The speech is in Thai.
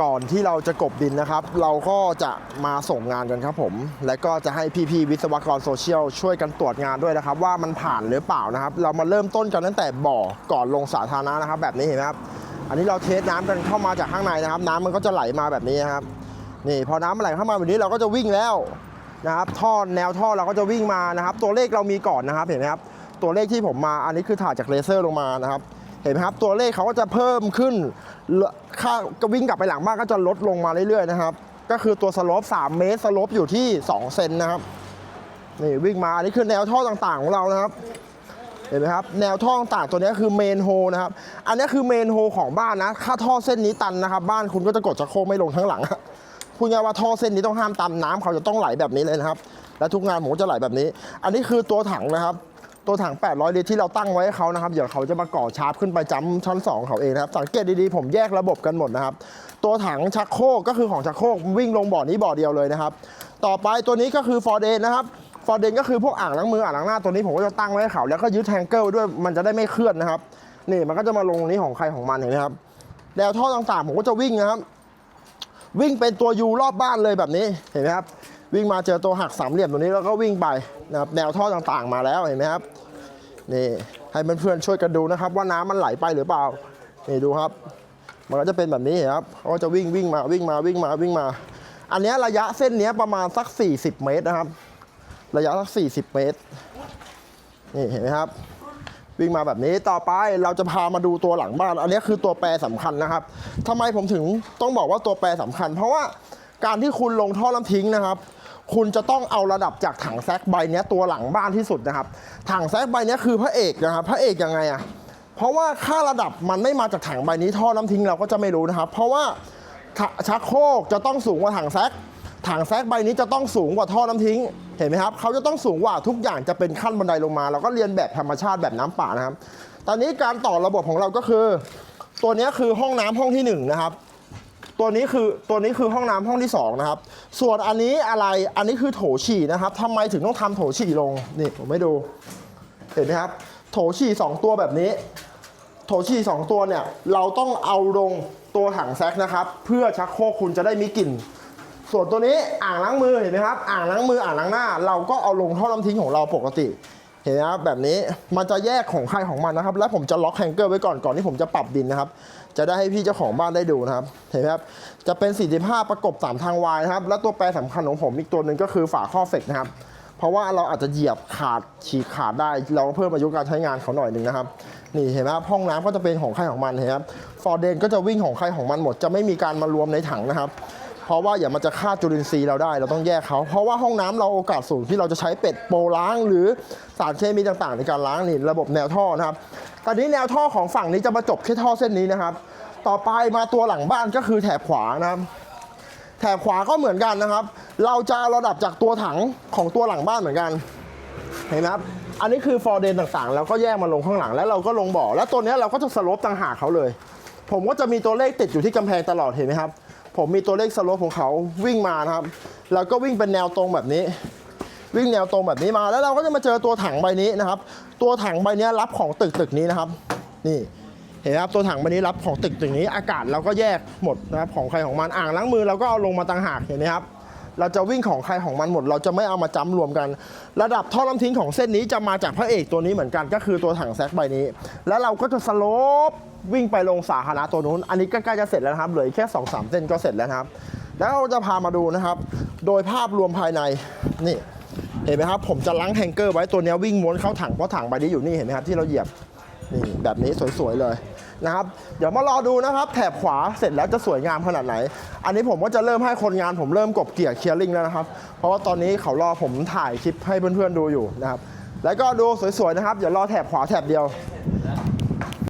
ก่อนที่เราจะกบดินนะครับ เราก็จะมาส่งงานกันครับผม และก็จะให้พี่ๆวิศวกรโซเชียลช่วยกันตรวจงานด้วยนะครับ ว่ามันผ่านหรือเปล่านะครับ เรามาเริ่มต้นกันตั้งแต่บ่อก่อนลงสาธารณะนะครับ แบบนี้เห็นไหมครับอันนี้เราเทสน้ำกันเข้ามาจากข้างในนะครับ น้ำมันก็จะไหลมาแบบนี้นครับนี่พอน้ำมันไหลเข้ามาแบบนี้เราก็จะวิ่งแล้วนะครับท่อแนวท่อเราก็จะวิ่งมานะครับ ตัวเลขเรามีก่อนนะครับเห็นไหมครับตัวเลขที่ผมมาอันนี้คือถ่ายจากเลเซอร์ลงมานะครับ เห็นไหมครับ ตัวเลขเขาก็จะเพิ่มขึ้นค่าก็วิ่งกลับไปหลังบ้านก็จะลดลงมาเรื่อยๆนะครับ ก็คือตัวสโลป3 เมตรสโลปอยู่ที่ 2 เซนนะครับนี่วิ่งมา อันนี้คือแนวท่อต่างๆของเรานะครับ เห็นไหมครับ แนวท่อต่างตัวนี้คือเมนโฮนะครับ อันนี้คือเมนโฮของบ้านนะ ถ้าท่อเส้นนี้ตันนะครับ บ้านคุณก็จะกดชักโครกไม่ลงทั้งหลังพูดง่ายว่าท่อเส้นนี้ต้องห้ามตันน้ำเขาจะต้องไหลแบบนี้เลยนะครับ และทุกงานผมจะไหลแบบนี้ อันนี้คือตัวถังนะครับ ตัวถัง 800 ลิตรที่เราตั้งไว้ให้เขานะครับ เดี๋ยวเขาจะมาก่อชาร์ปขึ้นไปจ้ำชั้น 2 เขาเองนะครับ สังเกตดีๆ ผมแยกระบบกันหมดนะครับ ตัวถังชักโครกก็คือของชักโครกวิ่งลงบ่อนี้บ่อเดียวเลยนะครับ ต่อไปตัวนี้ก็คือฟอร์เดนนะครับฟอร์เดนก็คือพวกอ่างล้างมืออ่างล้างหน้าตัวนี้ผมก็จะตั้งไว้ให้เขา แล้วก็ยึดแทงเกิลด้วยมันจะได้ไม่เคลื่อนนะครับ นี่มันก็จะมาลงนี้ของใครของมันเห็นไหมครับแนวท่อต่างๆผมก็จะวิ่งนะครับ วิ่งเป็นตัวยูรอบบ้านเลยแบบนี้เห็นไหมครับ วิ่งมาเจอตัวหักสามเหลี่ยมตัวนี้แล้วก็วิ่งไปนะครับแนวท่อต่างๆมาแล้วเห็นไหมครับนี่ให้เพื่อนๆช่วยกันดูนะครับ ว่าน้ำมันไหลไปหรือเปล่านี่ดูครับ มันก็จะเป็นแบบนี้ครับเขาก็จะวิ่งวิ่งมาวิ่งมาวิ่งมาวิ่งมา อันนี้ระยะเส้นนี้ประมาณสัก 40 เมตรนะครับ ระยะสัก 40 เมตรนี่เห็นไหมครับ วิ่งมาแบบนี้ต่อไปเราจะพามาดูตัวหลังบ้าน อันนี้คือตัวแปรสำคัญนะครับทำไมผมถึงต้องบอกว่าตัวแปรสำคัญ เพราะว่าการที่คุณลงท่อน้ำทิ้งนะครับ คุณจะต้องเอาระดับจากถังแซกใบนี้ตัวหลังบ้านที่สุดนะครับ ถังแซกใบนี้คือพระเอกนะครับพระเอกยังไงอะเพราะว่าค่าระดับมันไม่มาจากถังใบนี้ท่อน้ำทิ้งเราก็จะไม่รู้นะครับ เพราะว่าชักโครกจะต้องสูงกว่าถังแซกถังแซกใบนี้จะต้องสูงกว่าท่อน้ำทิ้ง เห็นไหมครับเขาจะต้องสูงกว่าทุกอย่างจะเป็นขั้นบันไดลงมาเราก็เรียนแบบธรรมชาติแบบน้ำป่านะครับ ตอนนี้การต่อระบบของเราก็คือ ตัวนี้คือห้องน้ำห้องที่หนึ่งนะครับ ตัวนี้คือตัวนี้คือห้องน้ำห้องที่สองนะครับ ส่วนอันนี้อะไร อันนี้คือโถฉี่นะครับทำไมถึงต้องทำโถฉี่ลง นี่ผมไม่ดู เห็นไหมครับ โถฉี่สองตัวแบบนี้ โถฉี่สองตัวเนี่ย เราต้องเอาลงตัวถังแซกนะครับ เพื่อชักโครกคุณจะได้มีกลิ่น ส่วนตัวนี้อ่างล้างมือเห็นไหมครับ อ่างล้างมืออ่างล้างหน้า เราก็เอาลงท่อน้ำทิ้งของเราปกติ เห็นไหมครับแบบนี้มันจะแยกของใครของมันนะครับ และผมจะล็อกแฮงเกอร์ไว้ก่อนก่อนที่ผมจะปรับดินนะครับ จะได้ให้พี่เจ้าของบ้านได้ดูนะครับ เห็นไหมครับจะเป็น 45 ประกบ 3 ทางวายนะครับ และตัวแปรสำคัญของผมอีกตัวหนึ่งก็คือฝาข้อเฟกนะครับ เพราะว่าเราอาจจะเหยียบขาดฉีกขาดได้ เราเพิ่มอายุการใช้งานเขาหน่อยหนึ่งนะครับนี่เห็นไหมครับห้องน้ำก็จะเป็นของใครของมันเห็นไหมครับฟอร์เดนก็จะวิ่งของใครของมันหมด จะไม่มีการมารวมในถังนะครับ เพราะว่าอย่ามันจะฆ่าจุลินทรีย์เราได้ เราต้องแยกเขา เพราะว่าห้องน้ำเราโอกาสสูงที่เราจะใช้เป็ดโปรล้างหรือสารเคมีต่างๆ ในการล้างนี่ระบบแนวท่อนะครับตอนนี้แนวท่อของฝั่งนี้จะมาจบแค่ท่อเส้นนี้นะครับ ต่อไปมาตัวหลังบ้านก็คือแถบขวานะครับแถบขวาก็เหมือนกันนะครับ เราจะระดับจากตัวถังของตัวหลังบ้านเหมือนกัน เห็นไหมครับ อันนี้คือฟอร์เดนต่างๆ แล้วก็แยกมาลงข้างหลังแล้วเราก็ลงบ่อ แล้วตัวนี้เราก็จะสลปต่างหากเขาเลย ผมก็จะมีตัวเลขติดอยู่ที่กำแพงตลอดเห็นไหมครับ ผมมีตัวเลขสโลปของเขาวิ่งมานะครับ แล้วก็วิ่งเป็นแนวตรงแบบนี้ วิ่งแนวตรงแบบนี้มา แล้วเราก็จะมาเจอตัวถังใบนี้นะครับ ตัวถังใบนี้รับของตึกตึกนี้นะครับ นี่เห็นไหมครับตัวถังใบนี้รับของตึกตึกนี้ อากาศเราก็แยกหมดนะครับของใครของมันอ่างล้างมือเราก็เอาลงมาต่างหากเห็นไหมครับ เราจะวิ่งของใครของมันหมด เราจะไม่เอามาจ้ำรวมกัน ระดับท่อน้ำทิ้งของเส้นนี้จะมาจากพระเอกตัวนี้เหมือนกัน ก็คือตัวถังแซกใบนี้ แล้วเราก็จะสโลปวิ่งไปลงสาธารณะตัวนู้น อันนี้ก็ใกล้จะเสร็จแล้วครับ เหลือแค่2อสเส้นก็เสร็จแล้วครับ แล้วเราจะพามาดูนะครับ โดยภาพรวมภายในนี่เห็นไหมครับ ผมจะล้างแฮงเกอร์ไว้ตัวนี้วิ่งม้วนเข้าถังเพราะถังใบนี้อยู่นี่เห็นไหมครับที่เราเหยียบนี่แบบนี้สวยๆเลย นะครับ เดี๋ยวมารอดูนะครับ แถบขวาเสร็จแล้วจะสวยงามขนาดไหน อันนี้ผมก็จะเริ่มให้คนงานผมเริ่มกบเกี่ยเคลียร์ลิงแล้วนะครับ เพราะว่าตอนนี้เขารอผมถ่ายคลิปให้เพื่อนๆดูอยู่นะครับ แล้วก็ดูสวยๆนะครับเดี๋ยวรอแถบขวาแถบเดียว